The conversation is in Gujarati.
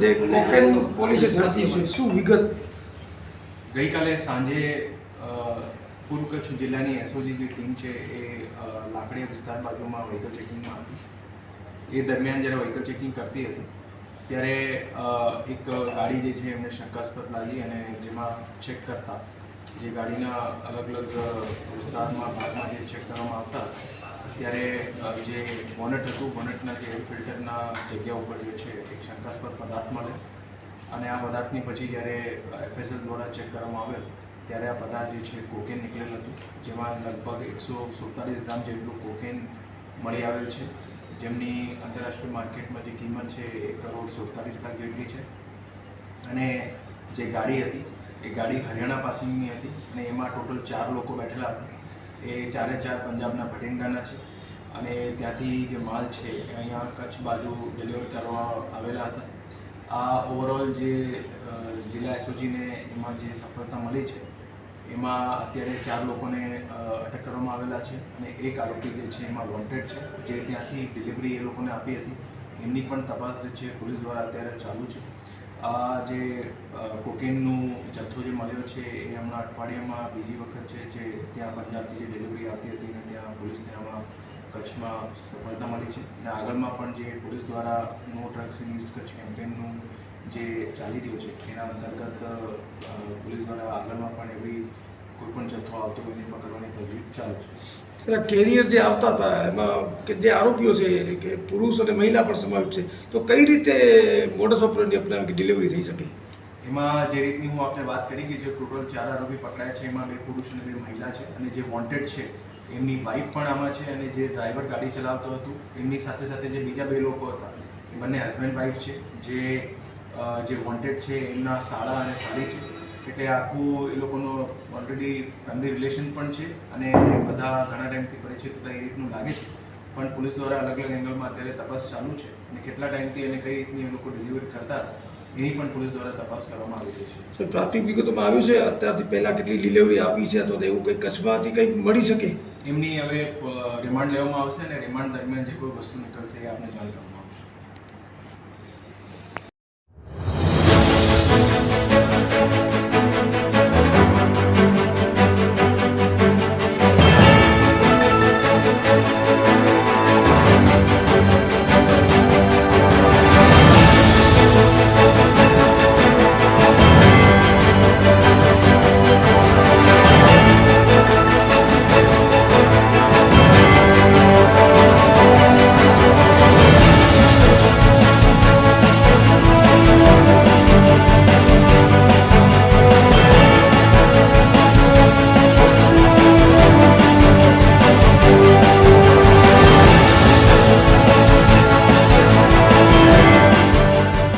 જે કોકેન પોલીસે ઝડપી છે, શું વિગત? ગઈકાલે સાંજે પૂર્વ કચ્છ જિલ્લાની એસઓજી જે ટીમ છે, એ લાકડીયા વિસ્તાર બાજુમાં વ્હીકલ ચેકિંગમાં હતી. એ દરમિયાન જ્યારે વ્હીકલ ચેકિંગ કરતી હતી, ત્યારે એક ગાડી જે છે, એમને શંકાસ્પદ લાગી અને જેમાં ચેક કરતા, જે ગાડીના અલગ અલગ વિસ્તારમાં, ભાગમાં જે ચેક કરવામાં આવતા ત્યારે જે બોનટ હતું બોનટના જે એર ફિલ્ટરના જગ્યા ઉપર જે છે, એક શંકાસ્પદ પદાર્થ મળે અને આ પદાર્થની પછી જ્યારે એફએસએલ દ્વારા ચેક કરવામાં આવેલ, ત્યારે આ પદાર્થ જે છે કોકેન નીકળેલ હતું. જેમાં લગભગ એકસો સુડતાલીસ ગ્રામ જેટલું કોકેન મળી આવેલ છે. જેમની આંતરરાષ્ટ્રીય માર્કેટમાં જે કિંમત છે એક કરોડ સુડતાલીસ લાખ જેટલી છે. અને જે ગાડી હતી, એ ગાડી હરિયાણા પાસિંગની હતી અને એમાં ટોટલ ચાર લોકો બેઠેલા હતા. એ ચારે ચાર પંજાબના ભટિંડાના છે. અને ત્યાંથી જે માલ છે, એ અહીંયા કચ્છ બાજુ ડિલિવર કરવા આવેલા હતા. આ ઓવરઓલ જે જિલ્લા એસઓજીને એમાં જે સફળતા મળી છે, એમાં અત્યારે ચાર લોકોને અટક કરવામાં આવેલા છે અને એક આરોપી જે છે, એમાં વોન્ટેડ છે. જે ત્યાંથી ડિલિવરી એ લોકોને આપી હતી. એમની પણ તપાસ જે છે, પોલીસ દ્વારા અત્યારે ચાલુ છે. આ જે કોકેનનું જથ્થો જે મળ્યો છે એ હમણાં અઠવાડિયામાં બીજી વખત છે જે ત્યાં પંજાબથી જે ડિલિવરી આવતી હતી અને ત્યાં પોલીસને હમણાં કચ્છમાં સફળતા મળી છે. અને આગળમાં પણ જે પોલીસ દ્વારા no drugs in east Kutch કેમ્પેનનું જે ચાલી રહ્યું છે, એના અંતર્ગત પોલીસ દ્વારા આગળમાં પણ કોઈ પણ જથ્થો આવતો હોય એને પકડવાની તજવીજ ચાલુ છે. સર કેરિયર જે આવતા હતા એમાં કે જે આરોપીઓ છે એટલે કે પુરુષ અને મહિલા પણ સમાવેશ છે તો કઈ રીતે મોડસ ઓપરેન્ડી અપનાવી કે ડિલિવરી થઈ શકે? એમાં જે રીતની હું આપને વાત કરી કે જે ટોટલ ચાર આરોપી પકડાયા છે એમાં બે પુરુષ અને બે મહિલા છે અને જે વોન્ટેડ છે એમની વાઈફ પણ આમાં છે અને જે ડ્રાઈવર ગાડી ચલાવતો હતું એમની સાથે સાથે જે બીજા બે લોકો હતા એ બંને હસબન્ડ વાઈફ છે જે જે વોન્ટેડ છે એમના સાળા અને સાડી છે એટલે આખું એ લોકોનો ઓલરેડી ફેમિલી રિલેશન પણ છે અને બધા ઘણા ટાઈમથી પરિચિત હતા એ રીતનું લાગે છે. પણ પોલીસ દ્વારા અલગ અલગ એંગલમાં અત્યારે તપાસ ચાલુ છે અને કેટલા ટાઈમથી અને કઈ રીતની એ લોકો ડિલિવરી કરતા એની પણ પોલીસ દ્વારા તપાસ કરવામાં આવી રહી છે. સર પ્રાથમિક વિગતોમાં આવ્યું છે અત્યારથી પહેલાં કેટલી ડિલિવરી આપી છે તો એવું કંઈ કચ્છમાંથી કંઈક મળી શકે? એમની હવે રિમાન્ડ લેવામાં આવશે અને રિમાન્ડ દરમિયાન જે કોઈ વસ્તુ નીકળશે એ આપણે જાણ કરવામાં